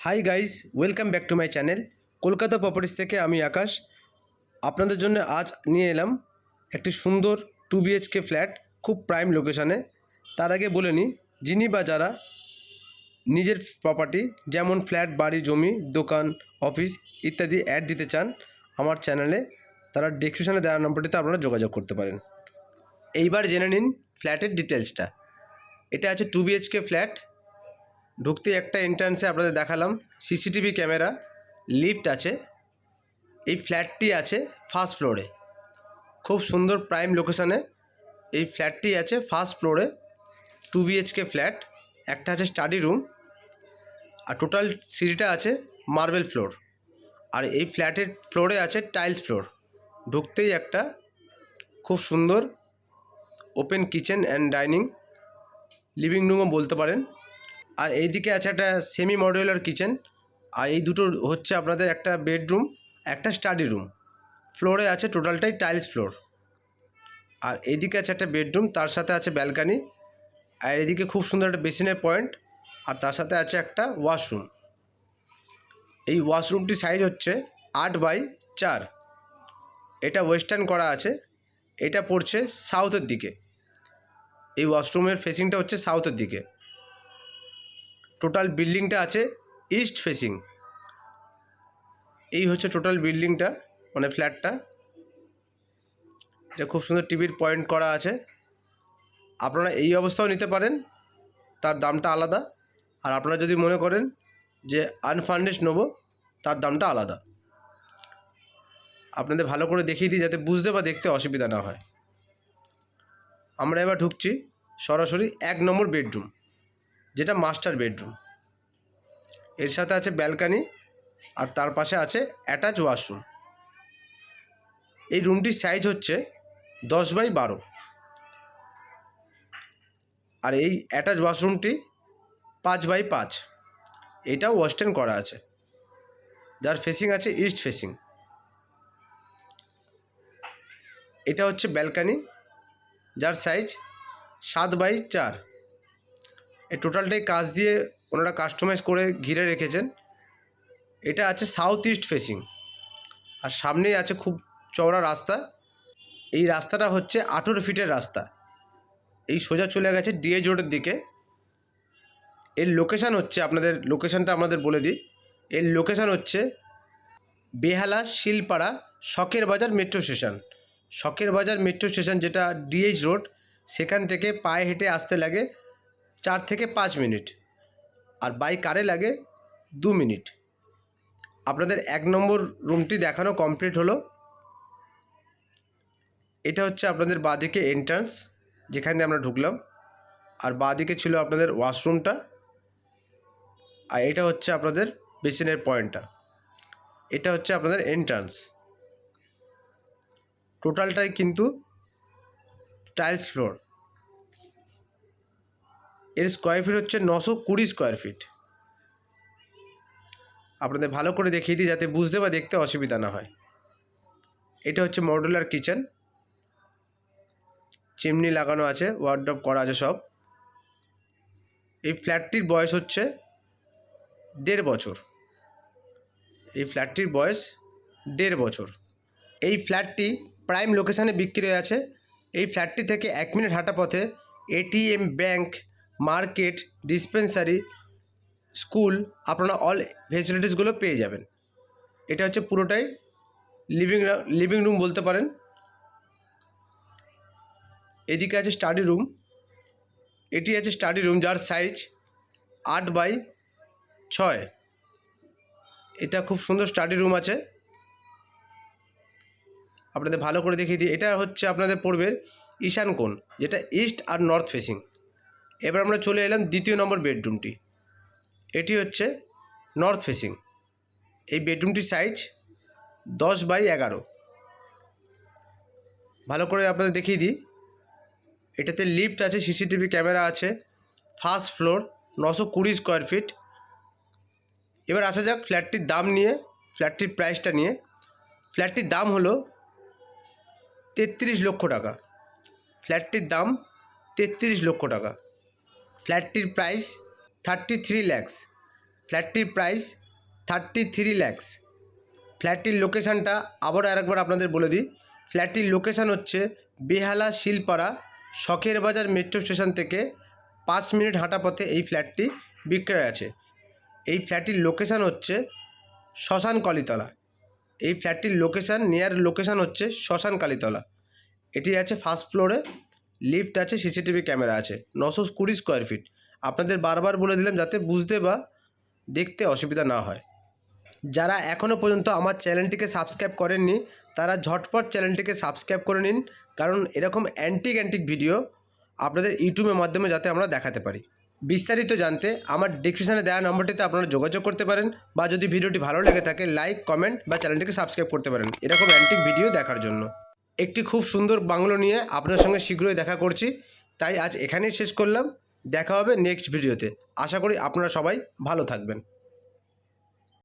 Hi guys welcome back to my channel Kolkata properties থেকে আমি আকাশ। আপনাদের জন্য আজ নিয়ে এলাম একটি সুন্দর টু বিএইচকে ফ্ল্যাট খুব প্রাইম লোকেশানে তার আগে বলে নিই, যিনি বা যারা নিজের প্রপার্টি যেমন ফ্ল্যাট বাড়ি, জমি, দোকান অফিস ইত্যাদি অ্যাড দিতে চান, আমার চ্যানেলে তারা ডিসক্রিপশানে দেওয়া নম্বরটিতে আপনারা যোগাযোগ করতে পারেন। এইবার জেনে নিন ফ্ল্যাটের ডিটেলসটা এটা আছে টু বিএইচকে ফ্ল্যাট ঢুকতে একটা এন্ট্রান্সে আপনাদের দেখালাম সিসিটিভি ক্যামেরা লিফট আছে, এই ফ্ল্যাটটি আছে ফার্স্ট ফ্লোরে খুব সুন্দর প্রাইম লোকেশানে এই ফ্ল্যাটটি আছে ফার্স্ট ফ্লোরে টু বিএইচকে ফ্ল্যাট একটা আছে স্টাডি রুম আর টোটাল সিঁড়িটা আছে মার্বেল ফ্লোর আর এই ফ্ল্যাটের ফ্লোরে আছে টাইলস ফ্লোর ঢুকতেই একটা খুব সুন্দর open kitchen and dining living রুমও বলতে পারেন। আর এইদিকে আছে একটা সেমি মডুলার কিচেন আর এই দুটো হচ্ছে আপনাদের একটা বেডরুম একটা স্টাডি রুম ফ্লোরে আছে টোটালটাই টাইলস ফ্লোর আর এইদিকে আছে একটা বেডরুম তার সাথে আছে ব্যালকানি আর এদিকে খুব সুন্দর একটা বেসিনের পয়েন্ট আর তার সাথে আছে একটা ওয়াশরুম এই ওয়াশরুমটি সাইজ হচ্ছে আট বাই চার। এটা ওয়েস্টার্ন করা আছে, এটা পড়ছে সাউথের দিকে। এই ওয়াশরুমের ফেসিংটা হচ্ছে সাউথের দিকে। টোটাল বিল্ডিংটা আছে ইস্ট ফেসিং। এই হচ্ছে টোটাল বিল্ডিংটা মানে ফ্ল্যাটটা। এটা খুব সুন্দর টিভির পয়েন্ট করা আছে। আপনারা এই অবস্থাও নিতে পারেন, তার দামটা আলাদা। আর আপনারা যদি মনে করেন যে আনফার্নিশ নেব, তার দামটা আলাদা। আপনাদের ভালো করে দেখিয়ে দিই যাতে বুঝতে বা দেখতে অসুবিধা না হয়। আমরা এবার ঢুকছি সরাসরি এক নম্বর বেডরুম। যেটা মাস্টার বেডরুম এর সাথে আছে ব্যালকানি আর তার পাশে আছে অ্যাটাচ ওয়াশরুম এই রুমটির সাইজ হচ্ছে দশ বাই বারো। আর এই অ্যাটাচ ওয়াশরুমটি পাঁচ বাই পাঁচ। এটাও ওয়েস্টার্ন করা আছে। যার ফেসিং আছে ইস্ট ফেসিং এটা হচ্ছে ব্যালকানি যার সাইজ সাত বাই চার। এই টোটালটাই কাজ দিয়ে ওনারা কাস্টমাইজ করে ঘিরে রেখেছেন। এটা আছে সাউথ ইস্ট ফেসিং আর সামনেই আছে খুব চওড়া রাস্তা। এই রাস্তাটা হচ্ছে আঠেরো ফিটের রাস্তা। এই সোজা চলে গেছে ডিএ রোডের দিকে। এর লোকেশান হচ্ছে আপনাদের লোকেশানটা আমাদের বলে দিই। এর লোকেশান হচ্ছে বেহালা শিলপাড়া শখের বাজার metro station Sakher Bazar metro station যেটা ডিএইচ রোড সেখান থেকে পায়ে হেঁটে আসতে লাগে। চার থেকে পাঁচ মিনিট আর বাই কারে লাগে দু মিনিট। আপনাদের এক নম্বর রুমটি দেখানো কমপ্লিট হলো। এটা হচ্ছে আপনাদের বাঁদিকে এন্ট্রান্স যেখান আমরা ঢুকলাম। আর বাঁদিকে ছিল আপনাদের ওয়াশরুমটা আর এটা হচ্ছে আপনাদের বেসিনের পয়েন্টটা। এটা হচ্ছে আপনাদের এন্ট্রান্স টোটালটাই কিন্তু টাইলস ফ্লোর এর স্কোয়ার ফিট হচ্ছে নশো কুড়ি স্কোয়ার ফিট আপনাদের ভালো করে দেখিয়ে দিই যাতে বুঝতে বা দেখতে অসুবিধা না হয়। এটা হচ্ছে মডুলার কিচেন চিমনি লাগানো আছে ওয়ার্ড্রপ করা আছে সব। এই ফ্ল্যাটটির বয়স হচ্ছে দেড় বছর। এই ফ্ল্যাটটির বয়স দেড় বছর। এই ফ্ল্যাটটি প্রাইম লোকেশানে বিক্রি হয়ে আছে। এই ফ্ল্যাটটি থেকে এক মিনিট হাঁটা পথে ATM bank market dispensary school আপনারা অল ফেসিলিটিসগুলো পেয়ে যাবেন। এটা হচ্ছে পুরোটাই লিভিং লিভিং রুম বলতে পারেন। এদিকে আছে স্টাডি রুম এটি আছে স্টাডি রুম যার সাইজ আট বাই ছয়। এটা খুব সুন্দর স্টাডি রুম আছে। আপনাদের ভালো করে দেখিয়ে দিই। এটা হচ্ছে আপনাদের পড়বে ঈশান কোণ, যেটা ইস্ট আর নর্থ ফেসিং এবার আমরা চলে এলাম দ্বিতীয় নম্বর বেডরুমটি। এটি হচ্ছে নর্থ ফেসিং এই বেডরুমটির সাইজ দশ বাই এগারো। ভালো করে আপনাদের দেখিয়ে দিই। এটাতে লিফট আছে সিসিটিভি ক্যামেরা আছে ফার্স্ট ফ্লোর নশো কুড়ি স্কোয়ার ফিট এবার আসা যাক ফ্ল্যাটটির দাম নিয়ে ফ্ল্যাটটির প্রাইসটা নিয়ে। ফ্ল্যাটটির দাম হলো তেত্রিশ লক্ষ টাকা। ফ্ল্যাটটির দাম তেত্রিশ লক্ষ টাকা। ফ্ল্যাটটির প্রাইস থার্টি থ্রি ল্যাক্স ফ্ল্যাটটির প্রাইস থার্টি থ্রি ল্যাক্স ফ্ল্যাটটির লোকেশানটা আবারও আরেকবার আপনাদের বলে দিই। ফ্ল্যাটটির লোকেশান হচ্ছে বেহালা শিলপাড়া, শখের বাজার মেট্রো স্টেশন থেকে পাঁচ মিনিট হাঁটা পথে এই ফ্ল্যাটটি বিক্রয় আছে। এই ফ্ল্যাটটির লোকেশান হচ্ছে শ্মশান কলিতলা। এই ফ্ল্যাটটির লোকেশান, নিয়ার লোকেশান হচ্ছে শ্মশান কালীতলা। এটি আছে ফার্স্ট ফ্লোরে লিফট আছে সিসিটিভি ক্যামেরা আছে। নশো কুড়ি স্কোয়ার ফিট আপনাদের বারবার বলে দিলাম যাতে বুঝতে বা দেখতে অসুবিধা না হয়। যারা এখনও পর্যন্ত আমার চ্যানেলটিকে সাবস্ক্রাইব করেননি, তারা ঝটপট চ্যানেলটিকে সাবস্ক্রাইব করে নিন। কারণ এরকম অ্যান্টিক অ্যান্টিক ভিডিও আপনাদের ইউটিউবের মাধ্যমে যাতে আমরা দেখাতে পারি। বিস্তারিত জানতে আমার ডিসক্রিপশানে দেওয়া নম্বরটিতে আপনারা যোগাযোগ করতে পারেন বা যদি ভিডিওটি ভালো লেগে থাকে লাইক কমেন্ট বা চ্যানেলটিকে সাবস্ক্রাইব করতে পারেন। এরকম অ্যান্টিক ভিডিও দেখার জন্য। একটি খুব সুন্দর বাংলো নিয়ে আপনার সঙ্গে শীঘ্রই দেখা করছি। তাই আজ এখানেই শেষ করলাম। দেখা হবে নেক্সট ভিডিওতে আশা করি আপনারা সবাই ভালো থাকবেন।